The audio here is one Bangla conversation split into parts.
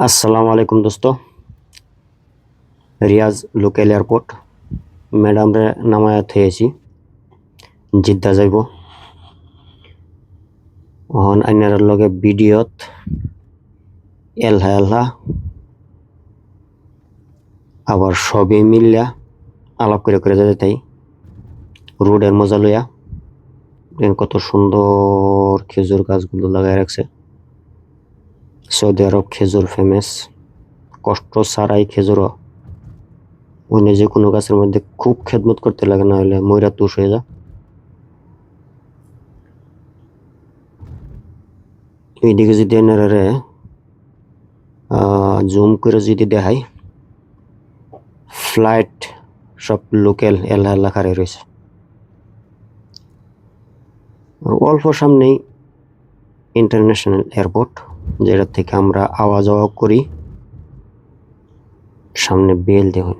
আসসালামু আলাইকুম দোস্ত। Riyaz local airport. ম্যাডামরে নামায়া থয়েছি। জিদ্দা যাইব। ওহন আইনার লগে ভিডিওত এলহা এলহা। আবার সবই মিললা আলাপ করে করে যেতে তাই। রোডের মজা লইয়া। কত সুন্দর খেজুর গাছগুলো লাগাই রাখছে। সৌদি আরব খেজুর ফেমাস কষ্ট ছাড়াই খেজুর অন্য যে কোনো গাছের মধ্যে খুব খেদমত করতে লাগে, না হলে ময়রা তুষ হয়ে যা এইদিকে যদি এনারে জুম করে যদি দেখাই ফ্লাইট সব লোকাল এলাকা এলাকারে রয়েছে। অল্প সামনেই ইন্টারন্যাশনাল এয়ারপোর্ট যেটা থেকে আমরা আওয়া যাওয়া করি, সামনে বেল দেখুন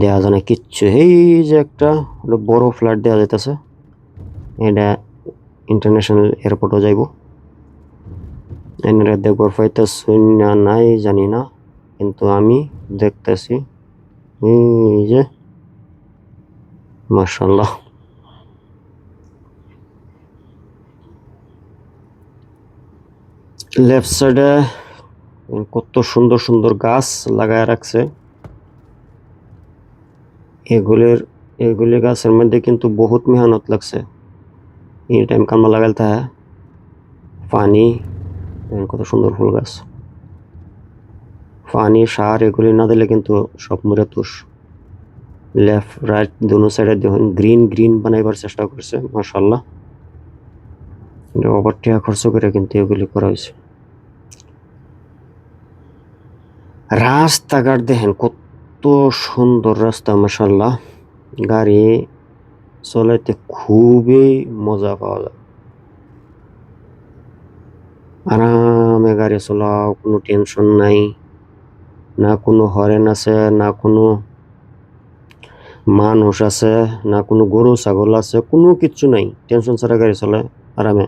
দেওয়া যায় না কিচ্ছু। এই যে একটা বড় ফ্ল্যাট দেওয়া যাইতেছে, এটা ইন্টারন্যাশনাল এয়ারপোর্টও যাইব। এনারা দেখবার পাইতেছি না নাই জানি না, কিন্তু আমি দেখতেছি, এই যে মার্শাল্লাহ লেফট সাইডে কত সুন্দর সুন্দর গাছ লাগায় রাখছে। এগুলির, এগুলি গাছের মধ্যে কিন্তু বহুত মেহনত লাগছে। এই টাইম কামা লাগাইতে হয়। পানি কত সুন্দর ফুল গাছ। পানি, সার, এগুলি না দিলে কিন্তু সব মরে তুষ। লেফট, রাইট দুনো সাইডে দেখুন, গ্রিন গ্রিন বানাইবার চেষ্টা করছে মাসাল্লাহ ওভার টাকা খরচ করে কিন্তু এগুলি করা হয়েছে। রাস্তাঘাট দেখেন, কত সুন্দর রাস্তা মাসাল্লাহ গাড়ি চলাইতে খুবই মজা পাওয়া যায়। আরামে গাড়ি চলাও, কোনো টেনশন নাই। না কোনো হরেন আছে, না কোনো মানুষ আছে, না কোনো গরু, ছাগল আছে, কোনো কিচ্ছু নাই। টেনশন ছাড়া গাড়ি চলে আরামে।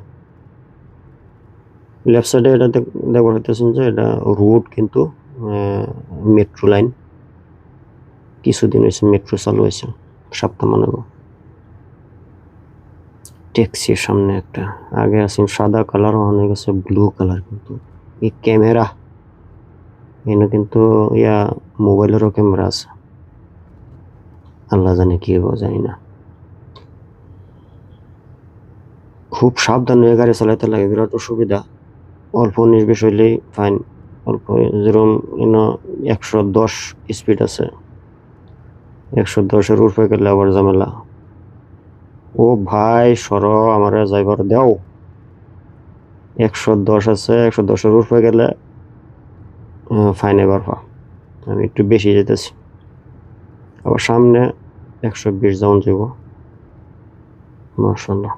লেফট সাইডে এটা দেখবার হইতেছেন যে এটা রুট কিন্তু মেট্রো লাইন কিছুদিন হয়েছে মেট্রো চালু হয়েছে, সপ্তাহ মানে ট্যাক্সির সামনে একটা, আগে আছে সাদা কালার অনেক আছে ব্লু কালার কিন্তু। এই ক্যামেরা এনে কিন্তু ইয়া মোবাইলেরও ক্যামেরা আছে। আল্লাহ জানে কি হব জানি না। খুব সাবধান হয়ে গাড়ি চালাইতে লাগে, বিরাট অসুবিধা। অল্প নির্বেশ হইলেই ফাইন অল্প যেরকম একশো দশ স্পিড আছে। একশো দশের উপরে গেলে আবার ঝামেলা। ও ভাই, সর, আমার যাইবার দেও। একশো দশ আছে, একশো দশের উপরে গেলে ফাইন এবার পা। আমি একটু বেশি যেতেছি। আবার সামনে একশো বিশ যেমন যাব মার্শাল্লাহ